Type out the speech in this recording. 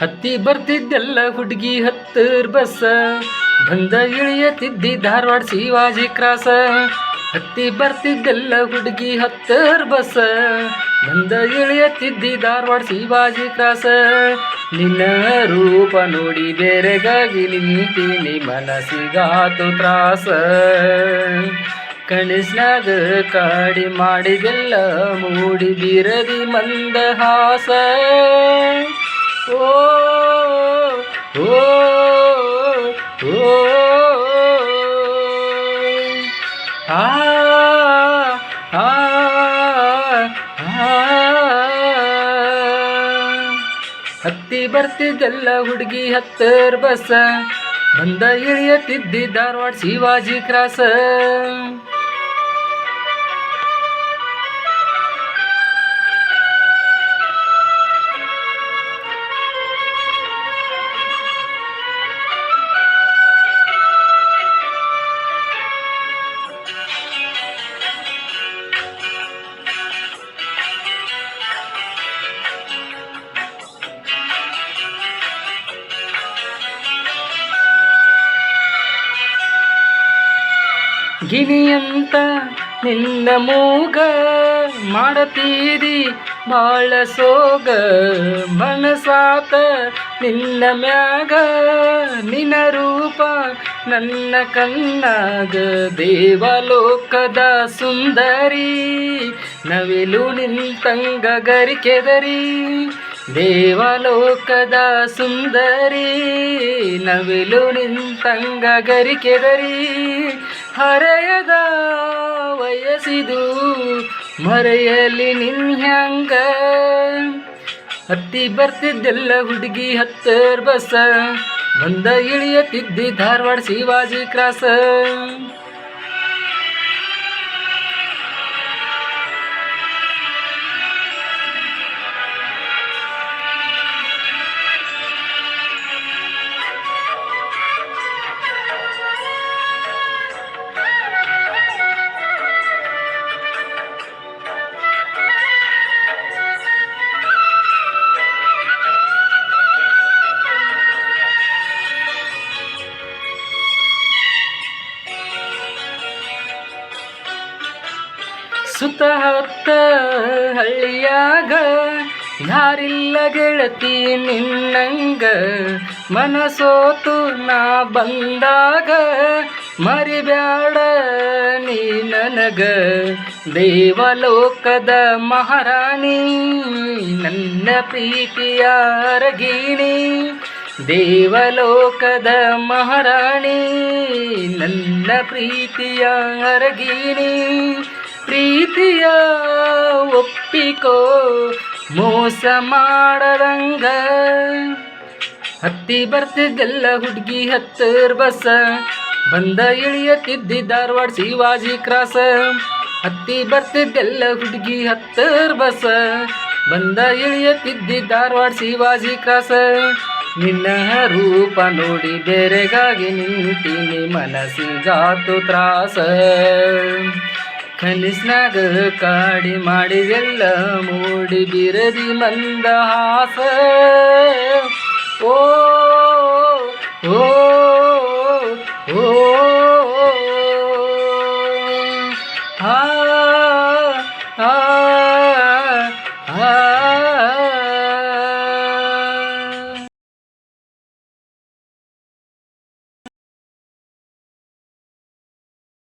ಹತ್ತಿ ಬರ್ತಿದ್ದೆಲ್ಲ ಹುಡುಗಿ ಹತ್ತರ್ ಬಸ್ಸ ಬಂದ ಇಳಿಯತಿದ್ದಿ ಧಾರವಾಡ ಶಿವಾಜಿ ಕ್ರಾಸ. ಹತ್ತಿ ಬರ್ತಿದ್ದೆಲ್ಲ ಹುಡುಗಿ ಹತ್ತರ್ ಬಸ್ಸ ಬಂದ ಇಳಿಯತಿದ್ದಿ ಧಾರವಾಡ ಶಿವಾಜಿ ಕ್ರಾಸ. ನಿನ್ನ ರೂಪ ನೋಡಿ ಬೇರೆಗಾಗಿ ನಿಂತೀನಿ ಮನಸ್ಸಿಗಾತು ತ್ರಾಸ. ಕಣಿಸ್ನಾಗ ಕಾಡಿ ಮಾಡಿದೆಲ್ಲ ಮೂಡಿ ಬಿರದಿ ಮಂದಹಾಸ. ಓ ಓ ಓ ಆ ಆ. ಹತ್ತಿ ಬರ್ತಿದ್ದೆಲ್ಲ ಹುಡುಗಿ ಹತ್ತರ್ ಬಸ್. ಬಂದ ಇಳಿಯತಿದ್ದಿ ಧಾರವಾಡ ಶಿವಾಜಿ ಕ್ರಾಸ. ಗಿಣಿಯಂತ ನಿನ್ನ ಮೂಗ ಮಾಡತೀರಿ ಬಾಳ ಸೋಗ ಮನಸಾತ ನಿನ್ನ ಮ್ಯಾಗ ನಿನ್ನ ರೂಪ ನನ್ನ ಕಣ್ಣಾಗ ದೇವಲೋಕದ ಸುಂದರಿ ನವಿಲು ನಿಂತಂಗ ಗರಿಕೆದರಿ ದೇವಲೋಕದ ಸುಂದರಿ ನವಿಲು ನಿಂತಂಗ ಗರಿಕೆದರಿ ಹರೆಯದ ವಯಸ್ಸಿದು ಮರೆಯಲಿ ನಿನ್ಹ್ಯಾಂಗ ಹತ್ತಿ ಬರ್ತಿದ್ದೆಲ್ಲ ಹುಡುಗಿ ಹತ್ತರ್ ಬಸ್ ಬಂದ ಇಳಿಯತಿದ್ದಿ ಧಾರವಾಡ ಶಿವಾಜಿ ಕ್ರಾಸ. ಸುತ್ತ ಹತ್ತ ಹಳ್ಳಿಯಾಗ ಯಾರಿಲ್ಲ ಗೆಳತಿ ನಿನ್ನಂಗ, ಮನಸೋತು ನಾ ಬಂದಾಗ, ಮರಿಬ್ಯಾಡ ನೀ ನನಗ, ದೇವಲೋಕದ ಮಹಾರಾಣಿ, ನನ್ನ ಪ್ರೀತಿಯ ರಗಿಣಿ ದೇವಲೋಕದ ಮಹಾರಾಣಿ, ನನ್ನ ಪ್ರೀತಿಯ ಅರಗಿಣಿ. ಪ್ರೀತಿಯ ಒಪ್ಪಿಕೋ ಮೋಸ ಮಾಡದಂಗ. ಹತ್ತಿ ಬರ್ತಿದ್ದೆಲ್ಲ ಹುಡ್ಗಿ ಹತ್ತರ್ ಬಸ್. ಬಂದ ಇಳಿಯತಿದ್ದಿ ಧಾರವಾಡ ಶಿವಾಜಿ ಕ್ರಾಸ. ಹತ್ತಿ ಬರ್ತಿದ್ದೆಲ್ಲ ಹುಡ್ಗಿ ಹತ್ತರ್ ಬಸ್. ಬಂದ ಇಳಿಯತಿದ್ದಿ ಧಾರವಾಡ ಶಿವಾಜಿ ಕ್ರಾಸ. ನಿನ್ನ ರೂಪ ನೋಡಿ ಬೇರೆಗಾಗಿ ನಿಂತೀನಿ ಮನಸ್ಸಿಗಾತು ತ್ರಾಸ. ಕನಸ್ನಾಗ ಕಾಡಿ ಮಾಡಿದೆಲ್ಲ ಮೂಡಿ ಬಿರದಿ ಮಂದ ಹಾಸ. ಓ ಓ ಓ. ಹಾ.